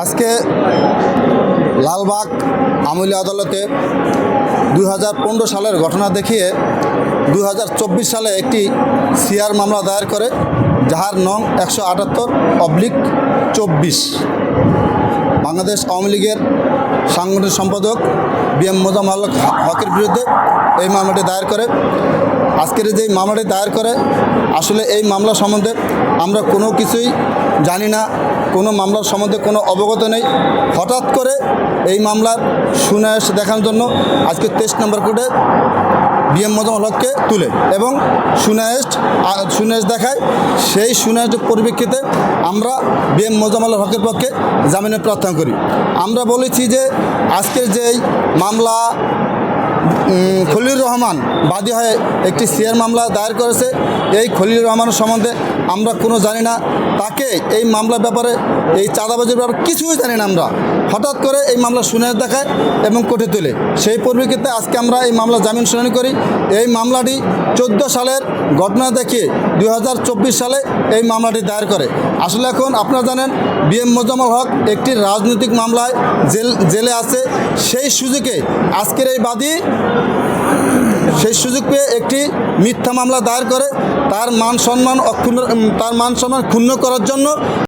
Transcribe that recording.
আজকে লালবাগ আমলি আদালতে দু হাজার পনেরো সালের ঘটনা দেখিয়ে দু হাজার চব্বিশ সালে একটি সিআর মামলা দায়ের করে, যাহার নং একশো আটাত্তর অবলিক চব্বিশ। বাংলাদেশ আওয়ামী লীগের সাংগঠনিক সম্পাদক বি এম মোজাম হক হকের বিরুদ্ধে এই মামলাটি দায়ের করে। আজকের যে মামলাটি দায়ের করে, আসলে এই মামলা সম্বন্ধে আমরা কোনো কিছুই জানি না, কোনো মামলার সম্বন্ধে কোনো অবগত নেই। হঠাৎ করে এই মামলার সুনায়াস দেখানোর জন্য আজকে তেইশ নম্বর কোর্টে বিএম মোজাম্মল হককে তুলে এবং সুনায়েস্ট সুনায়েস দেখায়। সেই সুনায়েস্টের পরিপ্রেক্ষিতে আমরা বিএম মোজাম্মল হকের পক্ষে জামিনের প্রার্থনা করি। আমরা বলেছি যে আজকের যেই মামলা উম, খলিলুর রহমান বাদী হয়ে একটি সিআর মামলা দায়ের করেছে। এই খলিলুর রহমানের সম্বন্ধে আমরা কোনো জানি না। তাকে এই মামলার ব্যাপারে এই চাঁদাবাজির ব্যাপারে কিছুই জানি না আমরা। হঠাৎ করে এই মামলা শুনে দেখায় এবং কোর্টে তোলে। সেই পরিপ্রেক্ষিতে আজকে আমরা এই মামলা জামিন শুনানি করি। এই মামলাটি চোদ্দ সালের ঘটনা দেখিয়ে দু হাজার চব্বিশ সালে এই মামলাটি দায়ের করে। আসলে এখন আপনারা জানেন বি এম মোজাম্মল হক একটি রাজনৈতিক মামলায় জেল জেলে আছে। সেই সুযোগে আজকের এই বাদী সেই সুযোগ পেয়ে একটি মিথ্যা মামলা দায়ের করে। তার মান সম্মান অক্ষুণ্ণ তার মান সম্মান ক্ষুণ্ণ করার জন্য